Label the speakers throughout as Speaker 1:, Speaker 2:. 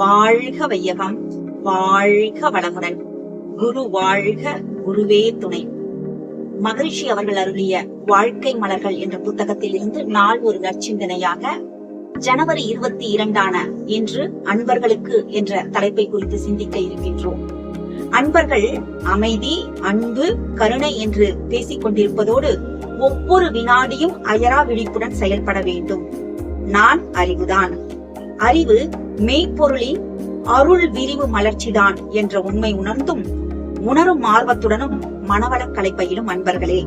Speaker 1: வாழ்க வையகம் வாழ்க வளமுடன். குரு வாழ்க குருவே துணை. மகரிஷி அவர்கள் அருளிய வாழ்க்கை மலர்கள் என்ற புத்தகத்தில் இருந்து நாள் ஒரு நற்சிந்தனையாக ஜனவரி இருபத்தி இரண்டான இன்று அன்பர்களுக்கு என்ற தலைப்பை குறித்து சிந்திக்க இருக்கின்றோம். அன்பர்கள் அமைதி அன்பு கருணை என்று பேசிக் கொண்டிருப்பதோடு ஒவ்வொரு வினாடியும் அயரா விழிப்புடன் செயல்பட வேண்டும். நான் அறிவுதான். அறிவு மெய்ப்பொருளின் அருள் விரிவு மலர்ச்சிதான் என்ற உண்மை உணர்ந்தும் உணரும் ஆர்வத்துடனும் மனவளக் கலைப்பையிலும் அன்பர்களே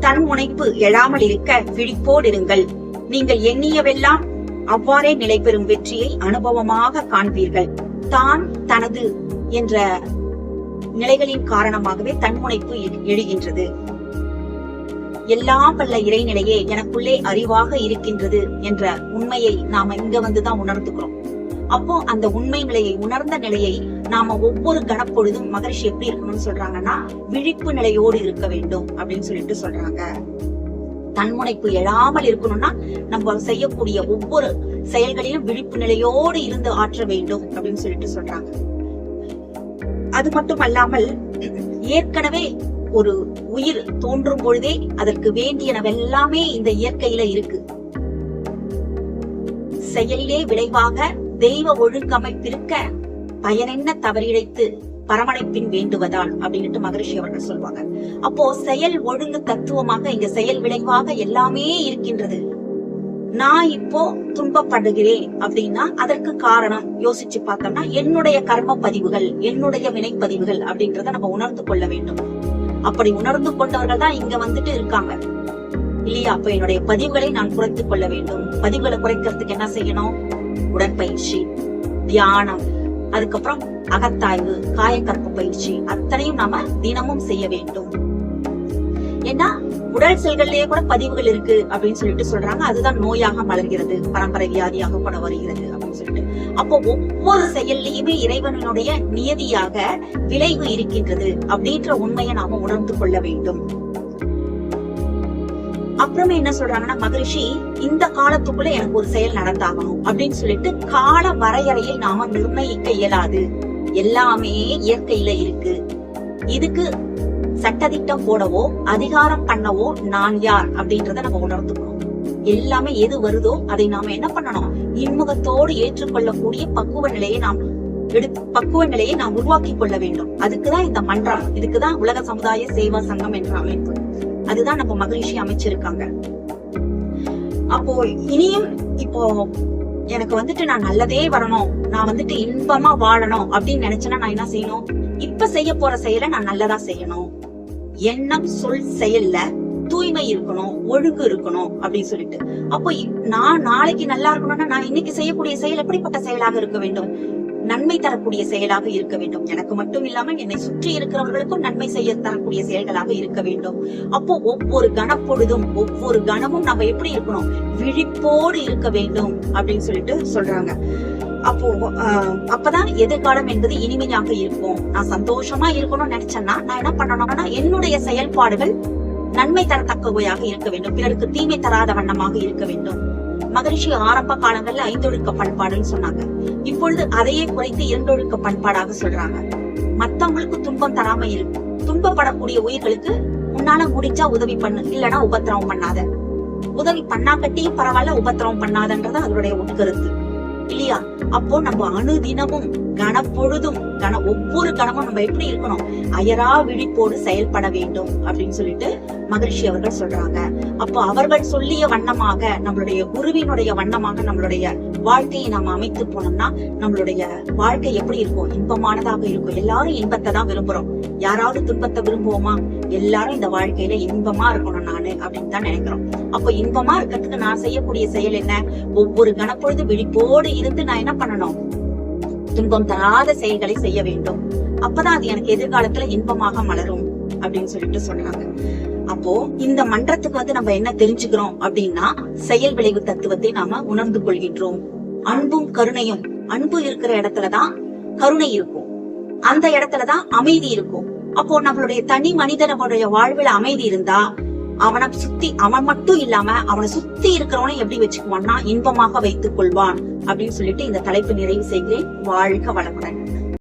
Speaker 1: தன் முனைப்பு எழாமல் இருக்க விழிப்போடு இருங்கள் நீங்கள் எண்ணியவெல்லாம் அவ்வாறே நிலை பெறும் வெற்றியை அனுபவமாக காண்பீர்கள். தான் தனது என்ற நிலைகளின் காரணமாகவே தன்முனைப்பு எழுகின்றது. எல்லாம் வல்ல இறைநிலையே எனக்குள்ளே அறிவாக இருக்கின்றது என்ற உண்மையை நாம இங்க வந்துதான் உணர்ந்துக்கிறோம். அப்போ அந்த உண்மை நிலையை உணர்ந்த நிலையை நாம ஒவ்வொரு கணப்பொழுதும் மகரிஷி எப்படி இருக்கணும்னு சொல்றாங்கன்னா விழிப்பு நிலையோடு இருக்க வேண்டும் அப்படின்னு சொல்லிட்டு சொல்றாங்க. தன்முனைப்பு எழாமல் இருக்கணும்னா நம்ம செய்யக்கூடிய ஒவ்வொரு செயல்களிலும் விழிப்பு நிலையோடு இருந்து ஆற்ற வேண்டும் அப்படின்னு சொல்லிட்டு சொல்றாங்க. அது மட்டும் அல்லாமல் ஏற்கனவே ஒரு உயிர் தோன்றும் பொழுதே அதற்கு வேண்டியனவெல்லாமே இந்த இயற்கையில இருக்கு. செயலிலே விளைவாக தெய்வ ஒழுங்கமைப்பிருக்க பயனென்ன தவறிழைத்து பரமனைப்பின் வேண்டுவதால் அப்படின்னுட்டு மகரிஷி அவர்கள் சொல்வாங்க. அப்போ செயல் ஒழுங்கு தத்துவமாக இங்க செயல் விளைவாக எல்லாமே இருக்கின்றது. நான் இப்போ துன்பப்படுகிறேன் அப்படின்னா அதற்கு காரணம் யோசிச்சு பார்த்தோம்னா என்னுடைய கர்ம பதிவுகள் என்னுடைய வினைப்பதிவுகள் அப்படின்றத நம்ம உணர்ந்து கொள்ள வேண்டும். அப்படி உணர்ந்து கொண்டவர்கள் தான் இங்க வந்துட்டு இருக்காங்க. இல்லையா? அப்ப என்னுடைய பதிவுகளை நான் குறைத்துக் கொள்ள வேண்டும். பதிவுகளை குறைக்கிறதுக்கு என்ன செய்யணும்? உடற்பயிற்சி தியானம் அதுக்கப்புறம் அகத்தாய்வு காயக்கற்பு பயிற்சி அத்தனையும் நாம தினமும் செய்ய வேண்டும். ஏன்னா உடல் செல்கள்லயே கூட பதிவுகள் இருக்கு அப்படின்னு சொல்லிட்டு சொல்றாங்க. அதுதான் நோயாக மலர்கிறது பரம்பரை வியாதியாக கூட வருகிறது அப்படின்னு சொல்லிட்டு. அப்போ ஒவ்வொரு செயல்லையுமே இறைவனுடைய நியதியாக விளைவு இருக்கின்றது அப்படின்ற உண்மையை நாம உணர்ந்து கொள்ள வேண்டும். அப்புறமே என்ன சொல்றாங்கன்னா மகரிஷி இந்த காலத்துக்குள்ள எனக்கு ஒரு செயல் நடந்தாகணும் அப்படின்னு சொல்லிட்டு கால வரையறையை நாம நிர்ணயிக்க இயலாது. எல்லாமே இயற்கையில இருக்கு. இதுக்கு சட்டதிட்டம் போடவோ அதிகாரம் பண்ணவோ நான் யார் அப்படின்றத நம்ம உணர்ந்துக்கணும். எல்லாமே எது வருதோ அதை நாம என்ன பண்ணணும்? இன்முகத்தோடு ஏற்றுக்கொள்ளக்கூடிய பக்குவ நிலையை நாம் எடுத்து பக்குவ நிலையை நாம் உருவாக்கி கொள்ள வேண்டும். அதுக்குதான் இந்த மன்றம் இதுக்குதான் உலக சமுதாய சேவா சங்கம் என்ற அமைப்பு. அதுதான் நம்ம மகிழ்ச்சி அமைச்சிருக்காங்க. அப்போ இனியும் இப்போ எனக்கு வந்துட்டு நான் நல்லதே வரணும் நான் வந்துட்டு இன்பமா வாழணும் அப்படின்னு நினைச்சேன்னா நான் என்ன செய்யணும்? இப்ப செய்ய போற செயலை நான் நல்லதா செய்யணும். எண்ணம் சொல் செயல்ல தூய்மை இருக்கணும் ஒழுங்கு இருக்கணும் அப்படின்னு சொல்லிட்டு. அப்போ நான் நாளைக்கு நல்லா இருக்கணும்னா நான் இன்னைக்கு செய்யக்கூடிய செயல் எப்படிப்பட்ட செயலாக இருக்க வேண்டும்? நன்மை தரக்கூடிய செயலாக இருக்க வேண்டும். எனக்கு மட்டும் இல்லாமல் என்னை சுற்றி இருக்கிறவர்களுக்கும் நன்மை செய்ய தரக்கூடிய செயல்களாக இருக்க வேண்டும். அப்போ ஒவ்வொரு கணப்பொழுதும் ஒவ்வொரு கணமும் நம்ம எப்படி இருக்கணும்? விழிப்போடு இருக்க வேண்டும் அப்படின்னு சொல்லிட்டு சொல்றாங்க. அப்போ அப்பதான் எதிர்காலம் என்பது இனிமையாக இருக்கும். நான் சந்தோஷமா இருக்கணும்னு நினைச்சேன்னா நான் என்ன பண்ணணும்னா என்னுடைய செயல்பாடுகள் நன்மை தரத்தக்கவையாக இருக்க வேண்டும். பிறருக்கு தீமை தராத வண்ணமாக இருக்க வேண்டும். மகரிஷி ஆரம்ப காலங்கள்ல ஐந்தொழுக்க பண்பாடுன்னு சொன்னாங்க. இப்பொழுது அதையே குறைத்து இரண்டொழுக்க பண்பாடாக சொல்றாங்க. மத்தவங்களுக்கு துன்பம் தராம இருக்கு துன்பப்படக்கூடிய உயிர்களுக்கு உன்னால முடிஞ்சா உதவி பண்ணு. இல்லைன்னா உபத்திரவம் பண்ணாத. உதவி பண்ணாக்கட்டியும் பரவாயில்ல உபத்திரவம் பண்ணாதன்றது அதனுடைய உட்கருத்து. இல்லையா? அப்போ நம்ம அணுதினமும் கனப்பொழுதும் கன ஒவ்வொரு கணமும் நம்ம எப்படி இருக்கணும்? அயரா விழிப்போடு செயல்பட வேண்டும் அப்படின்னு சொல்லிட்டு மகிழ்ச்சி அவர்கள் சொல்றாங்க. அப்போ அவர்கள் சொல்லிய வண்ணமாக நம்மளுடைய குருவினுடைய வண்ணமாக நம்மளுடைய வாழ்க்கையை நாம அமைத்து போனோம்னா நம்மளுடைய வாழ்க்கை எப்படி இருக்கும்? இன்பமானதாக இருக்கும். எல்லாரும் இன்பத்தை தான் விரும்புறோம். யாராவது துன்பத்தை விரும்புவோமா? எல்லாரும் இந்த வாழ்க்கையில இன்பமா இருக்கணும் நானு அப்படின்னு தான் நினைக்கிறோம். அப்போ இன்பமா இருக்கிறதுக்கு நான் செய்யக்கூடிய செயல் என்ன? ஒவ்வொரு கணப்பொழுது விழிப்போடு இருந்து நான் என்ன பண்ணணும்? துன்பம் தராத செயல்களை செய்ய வேண்டும். அப்பதான் அது எனக்கு எதிர்காலத்துல இன்பமாக மலரும் அப்படின்னு சொல்லிட்டு சொன்னாங்க. அப்போ இந்த மன்றத்துக்கு வந்து நம்ம என்ன தெரிஞ்சுக்கிறோம் அப்படின்னா செயல் விளைவு தத்துவத்தை நாம உணர்ந்து கொள்கின்றோம். அன்பும் கருணையும். அன்பு இருக்கிற இடத்துலதான் கருணை இருக்கும். அந்த இடத்துலதான் அமைதி இருக்கும். அப்போ நம்மளுடைய தனி மனிதனுடைய வாழ்வில் அமைதி இருந்தா அவனை சுத்தி அவன் மட்டும் இல்லாம அவனை சுத்தி இருக்கிறவனை எப்படி வச்சுக்குவான்னா இன்பமாக வைத்துக் கொள்வான் அப்படின்னு சொல்லிட்டு இந்த தலைப்பு நிறைவு செய்கிறேன். வாழ்க வளமுடன்.